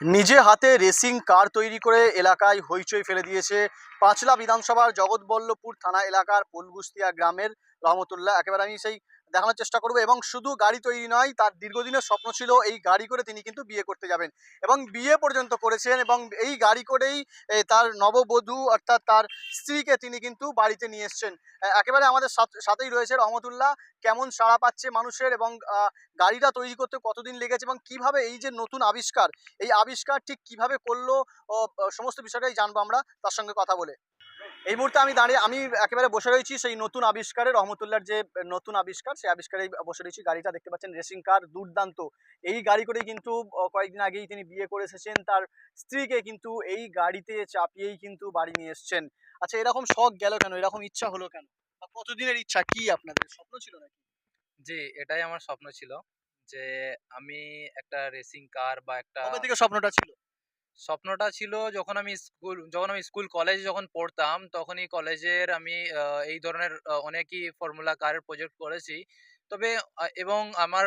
নিজে হাতে racing car তৈরি করে এলাকায় হইচই ফেলে দিয়েছে পাঁচলা বিধানসভার জগৎবল্লভপুর থানা এলাকার পোলবুস্তিয়া গ্রামের রহমতুল্লাহ। একেবারে আমি সেই দেখানোর চেষ্টা করব এবং শুধু গাড়ি তৈরি নয়, তার দীর্ঘদিনের স্বপ্ন ছিল এই গাড়ি করে তিনি কিন্তু বিয়ে করতে যাবেন। এবং বিয়ে পর্যন্ত করেছেন এবং এই গাড়ি করেই তার নববধূ অর্থাৎ তার স্ত্রীকে তিনি কিন্তু বাড়িতে নিয়ে এসছেন। একেবারে আমাদের সাথ- সাথেই রয়েছে রহমতুল্লাহ, কেমন সাড়া পাচ্ছে মানুষের এবং গাড়িটা তৈরি করতে কতদিন লেগেছে এবং কীভাবে এই যে নতুন আবিষ্কার, এই আবিষ্কার ঠিক কীভাবে করল সমস্ত বিষয়টাই জানব আমরা, তার সঙ্গে কথা বলে। এই মুহূর্তে আমি দাঁড়িয়ে আমি একেবারে বসে রয়েছি সেই নতুন আবিষ্কারে রহমতুল্লার যে নতুন আবিষ্কার সেই আবিষ্কারেই বসে রয়েছি। গাড়িটা দেখতে পাচ্ছেন রেসিং কার দুর্দান্ত। এই গাড়ি করেই কিন্তু কয়েকদিন আগেই তিনি বিয়ে করে এসেছেন। তার স্ত্রীকে কিন্তু এই গাড়িতে চাপিয়েই কিন্তু বাড়ি নিয়ে এসেছেন। আচ্ছা এরকম শখ গেল কেন? এরকম ইচ্ছা হলো কেন? বা কতদিনের ইচ্ছা? কি আপনাদের? স্বপ্ন ছিল নাকি? জি এটাই আমার স্বপ্ন ছিল যে আমি একটা রেসিং কার বা একটা থেকে স্বপ্নটা ছিল? স্বপ্নটা ছিল যখন আমি স্কুল, যখন আমি স্কুল কলেজে যখন পড়তাম, তখনই কলেজের আমি এই ধরনের অনেকই ফর্মুলা কারের প্রজেক্ট করেছি। তবে এবং আমার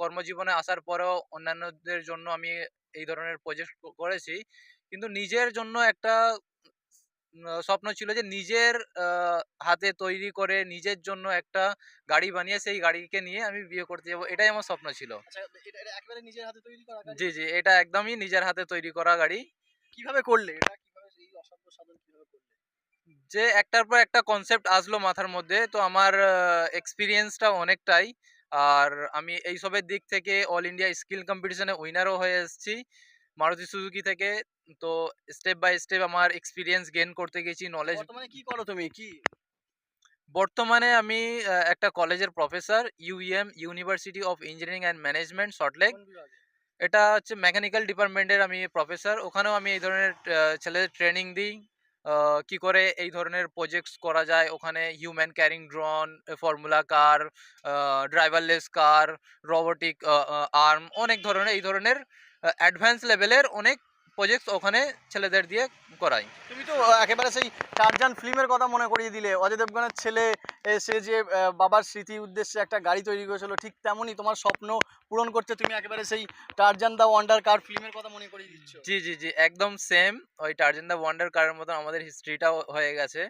কর্মজীবনে আসার পরেও অন্যান্যদের জন্য আমি এই ধরনের প্রজেক্ট করেছি। কিন্তু নিজের জন্য একটা স্বপ্ন ছিল যে নিজের হাতে তৈরি করে নিজের জন্য একটা গাড়ি বানিয়ে সেই গাড়িকে নিয়ে আমি বিয়ে করতে যাব। এটাই আমার স্বপ্ন ছিল। আচ্ছা এটা এটা একেবারে নিজের হাতে তৈরি করা জি জি এটা একদমই নিজের হাতে তৈরি করা গাড়ি। কীভাবে করলে? এটা যে একটার পর একটা কনসেপ্ট আসলো মাথার মধ্যে তো আমার এক্সপিরিয়েন্সটা অনেকটাই। আর আমি এইসবের দিক থেকে অল ইন্ডিয়া স্কিল কম্পিটিশনে উইনারও হয়ে এসেছি। মারুতি সুজুকি থেকে। তো স্টেপ বাই স্টেপ আমার এক্সপিরিয়েন্স গেইন করতে গেছি নলেজ বর্তমানে কি করো তুমি? কি? বর্তমানে আমি একটা কলেজের professor um university of engineering and management Salt Lake এটা হচ্ছে মেকানিক্যাল ডিপার্টমেন্টের আমি প্রফেসর ওখানেও আমি এই ধরনের ছেলেদের ট্রেনিং দিই। কি করে এই ধরনের প্রজেক্টস করা যায়। ওখানে human carrying drone formula car driverless car robotic arm অনেক ধরনের এই ধরনের অ্যাডভান্স লেভেলের অনেক প্রজেক্টস ওখানে ছেলেদের দিয়ে করাই। তুমি তো একেবারে সেই টারজান ফিল্মের কথা মনে করিয়ে দিলে। অজয় দেবগনের ছেলে সে যে বাবার স্মৃতি উদ্দেশ্যে একটা গাড়ি তৈরি করেছিল ঠিক তেমনই তোমার স্বপ্ন পূরণ করতে তুমি একেবারে সেই টারজান দা ওয়ান্ডার কার ফিল্মের কথা মনে করিয়ে দিচ্ছ। জি জি জি একদম সেম ওই টার্জেন দ্য ওয়ান্ডার কারের মতন আমাদের হিস্ট্রিটাও হয়ে গেছে।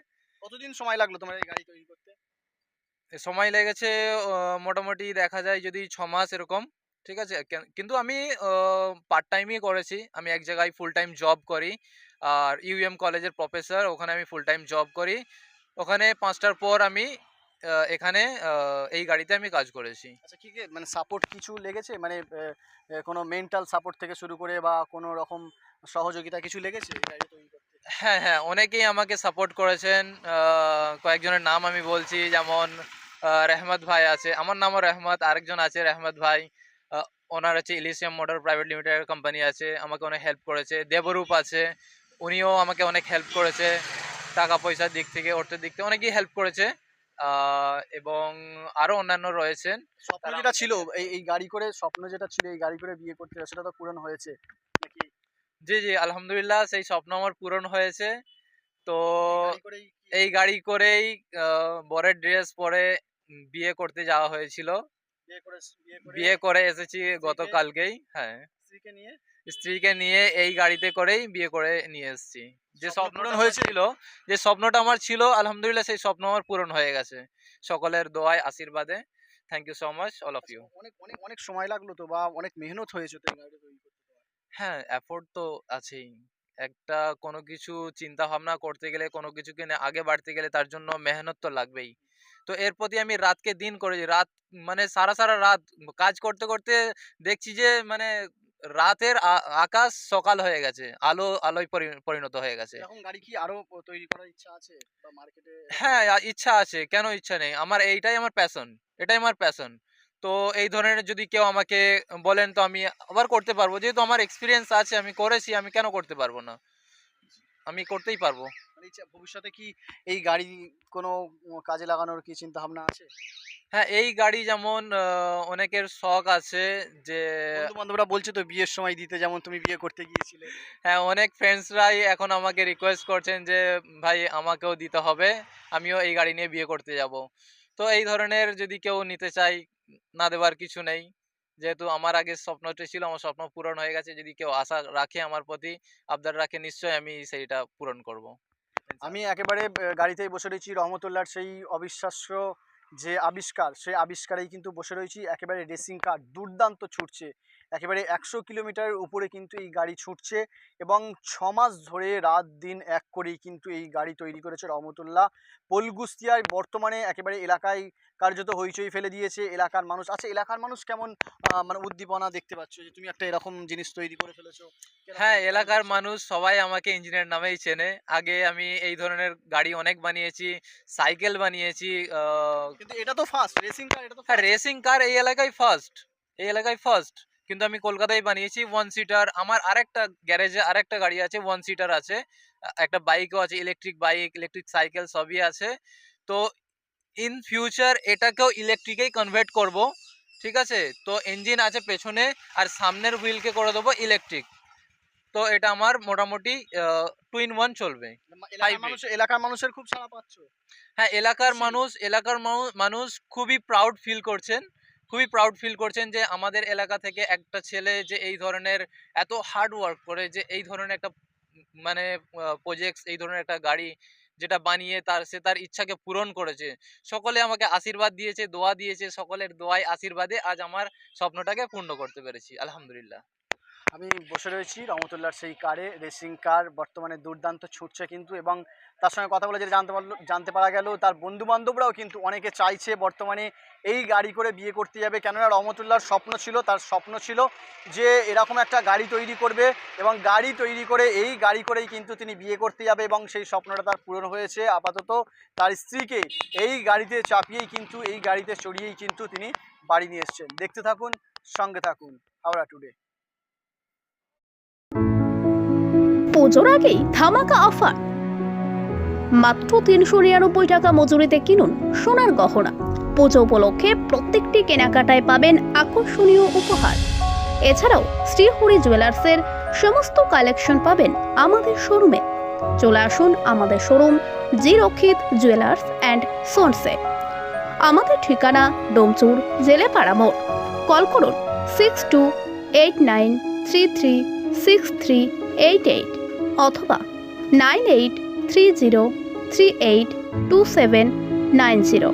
কতদিন সময় লাগল তোমার এই গাড়ি তৈরি করতে? সময় লেগেছে মোটামুটি দেখা যায় যদি ছ মাস এরকম। ঠিক আছে? কিন্তু আমি পার্ট টাইমই করেছি। আমি এক জায়গায় ফুল টাইম জব করি। আর ইউএম কলেজের প্রফেসর ওখানে আমি ফুল টাইম জব করি। ওখানে পাঁচটার পর আমি এখানে এই গাড়িতে আমি কাজ করেছি। আচ্ছা কি কি মানে সাপোর্ট কিছু লেগেছে? মানে কোনো মেন্টাল সাপোর্ট থেকে শুরু করে বা কোনো রকম সহযোগিতা কিছু লেগেছে? গাড়ি তৈরি করতে? হ্যাঁ হ্যাঁ অনেকেই আমাকে সাপোর্ট করেছেন। কয়েকজনের নাম আমি বলছি। যেমন রেহমত ভাই আছে। আমার নামও রেহমত আরেকজন আছে রেহমত ভাই। ওনার আছে Elysium motor private limited company আছে আমাকে অনেক হেল্প করেছে। দেবরূপ আছে উনিও আমাকে অনেক হেল্প করেছে টাকা পয়সার দিক থেকে অর্থের দিক থেকে অনেকেই হেল্প করেছে। এবং আরও অন্যান্য রয়েছেন। স্বপ্ন যেটা ছিল এই এই গাড়ি করে স্বপ্ন যেটা ছিল এই গাড়ি করে বিয়ে করতে সেটা তো পূরণ হয়েছে জি জি আলহামদুলিল্লাহ সেই স্বপ্ন আমার পূরণ হয়েছে। তো এই গাড়ি করেই বরের ড্রেস পরে বিয়ে করতে যাওয়া হয়েছিল। বিয়ে করে এসেছি গতকালকেই হ্যাঁ। স্ত্রীকে নিয়ে? স্ত্রীকে নিয়ে এই গাড়িতে করেই বিয়ে করে নিয়ে এসেছি। যে স্বপ্ন স্বপ্নটা পূরণ আমার হয়েছে? ছিল যে স্বপ্নটা আমার ছিল আলহামদুলিল্লাহ সেই স্বপ্ন আমার পূরণ হয়ে গেছে। সকলের দোয়ায় আশীর্বাদে। Thank you so much all of you অনেক অনেক অনেক সময় লাগল তো বা অনেক মেহনত হয়েছে তো। হ্যাঁ এফোর্ট তো আছেই। একটা কোনো কিছু চিন্তা ভাবনা করতে গেলে কোনো কিছুকে নিয়ে আগে বাড়তে গেলে তার জন্য মেহনত তো লাগবেই। তো এর প্রতি আমি রাতকে দিন করেছি রাত মানে সারা সারা রাত কাজ করতে করতে দেখছি যে মানে রাতের আকাশ সকাল হয়ে গেছে আলো আলোয় পরিণত হয়ে গেছে। এরকম গাড়ি কি আরও তৈরি করার ইচ্ছা আছে বা মার্কেটে হ্যাঁ ইচ্ছা আছে কেন ইচ্ছা নেই? আমার এইটাই আমার প্যাশন এটাই আমার প্যাশন তো এই ধরনের যদি কেউ আমাকে বলেন তো আমি আবার করতে পারব। যেহেতু আমার এক্সপিরিয়েন্স আছে আমি করেছি আমি কেন করতে পারব না? আমি করতেই পারব। ভবিষ্যতে কি এই গাড়ি কোনো কাজে লাগানোর কি চিন্তা ভাবনা আছে? হ্যাঁ এই গাড়ি যেমন অনেকের শখ আছে যে বন্ধু বান্ধবরা বলছে তো বিয়ের সময় দিতে যেমন তুমি বিয়ে করতে গিয়েছিলে। হ্যাঁ অনেক ফ্রেন্ডসরাই এখন আমাকে রিকোয়েস্ট করছেন যে ভাই আমাকেও দিতে হবে আমিও এই গাড়ি নিয়ে বিয়ে করতে যাব। তো এই ধরনের যদি কেউ নিতে চাই না দেওয়ার কিছু নেই। যেহেতু আমার আগে স্বপ্নটা ছিল আমার স্বপ্ন পূরণ হয়ে গেছে যদি কেউ আশা রাখে আমার প্রতি আবদার রাখে নিশ্চয়ই আমি সেইটা পূরণ করব। আমি একেবারে গাড়িতেই বসে রয়েছি। রহমতুল্লার সেই অবিশ্বাস্য যে আবিষ্কার সেই আবিষ্কারেই কিন্তু বসে রয়েছি। একেবারে রেসিং কার দুর্দান্ত ছুটছে। একেবারে একশো কিলোমিটারের উপরে কিন্তু এই গাড়ি ছুটছে এবং ছ মাস ধরে রাত দিন এক করেই কিন্তু এই গাড়ি তৈরি করেছে রহমতুল্লাহ। পোলগুস্তিয়ায় বর্তমানে একেবারে এলাকায় কার্যত হইচই ফেলে দিয়েছে এলাকার মানুষ। আচ্ছা এলাকার মানুষ কেমন মানে উদ্দীপনা দেখতে পাচ্ছ যে তুমি একটা এরকম জিনিস তৈরি করে ফেলেছো? হ্যাঁ এলাকার মানুষ সবাই আমাকে ইঞ্জিনিয়ার নামেই চেনে। আগে আমি এই ধরনের গাড়ি অনেক বানিয়েছি সাইকেল বানিয়েছি কিন্তু এটা তো ফার্স্ট রেসিং কার এটা তো হ্যাঁ রেসিং কার এই এলাকায় ফার্স্ট এই এলাকায় ফার্স্ট কিন্তু আমি কলকাতায় বানিয়েছি ওয়ান সিটার আমার আরেকটা গ্যারেজে আরেকটা গাড়ি আছে ওয়ান সিটার আছে। একটা বাইকও আছে ইলেকট্রিক বাইক ইলেকট্রিক সাইকেল সবই আছে। তো ইন ফিউচার এটাকেও ইলেকট্রিকেই কনভার্ট করব ঠিক আছে? তো ইঞ্জিন আছে পেছনে আর সামনের হুইলকে করে দেবো ইলেকট্রিক তো এটা আমার মোটামুটি টু ইন ওয়ান চলবে। এলাকার মানুষের খুব সাড়া পাচ্ছ। হ্যাঁ এলাকার মানুষ এলাকার মানুষ খুবই প্রাউড ফিল করছেন। খুবই প্রাউড ফিল করছেন যে আমাদের এলাকা থেকে একটা ছেলে যে এই ধরনের এত হার্ড ওয়ার্ক করে যে এই ধরনের একটা মানে প্রজেক্টস এই ধরনের একটা গাড়ি যেটা বানিয়ে তার, সে তার ইচ্ছাকে পূরণ করেছে। সকলে আমাকে আশীর্বাদ দিয়েছে, দোয়া দিয়েছে, সকলের দোয়ায় আশীর্বাদে আজ আমার স্বপ্নটাকে পূর্ণ করতে পেরেছি। আলহামদুলিল্লাহ। আমি বসে রয়েছি রহমতুল্লাহর সেই কারে রেসিং কার বর্তমানে দুর্দান্ত ছুটছে কিন্তু এবং তার সঙ্গে কথা বলে যেটা জানতে পারল, জানতে পারা গেল, তার বন্ধু বান্ধবরাও কিন্তু অনেকে চাইছে বর্তমানে এই গাড়ি করে বিয়ে করতে যাবে। কেননা রহমতুল্লাহর স্বপ্ন ছিল, তার স্বপ্ন ছিল যে এরকম একটা গাড়ি তৈরি করবে এবং গাড়ি তৈরি করে, এই গাড়ি করেই কিন্তু তিনি বিয়ে করতে যাবে এবং সেই স্বপ্নটা তার পূরণ হয়েছে। আপাতত তার স্ত্রীকে এই গাড়িতে চাপিয়েই কিন্তু, এই গাড়িতে চড়িয়েই কিন্তু তিনি বাড়ি নিয়ে এসছেন। দেখতে থাকুন, সঙ্গে থাকুন, হাওড়া টুডে পুজোর আগেই ধামাকা অফার। মাত্র তিনশো নিরানব্বই টাকা মজুরিতে কিনুন সোনার গহনা। পুজো উপলক্ষে প্রত্যেকটি কেনাকাটায় পাবেন আকর্ষণীয় উপহার। এছাড়াও শ্রীহরি জুয়েলার্সের সমস্ত কালেকশন পাবেন আমাদের শোরুমে। চলে আসুন আমাদের শোরুম জি রক্ষিত জুয়েলার্স অ্যান্ড সোনসে। আমাদের ঠিকানা ডোমচুর, জেলেপাড়া মোড়। কল করুন six two eight nine three three six three eight eight. অথবা nine eight three zero three eight two seven nine zero.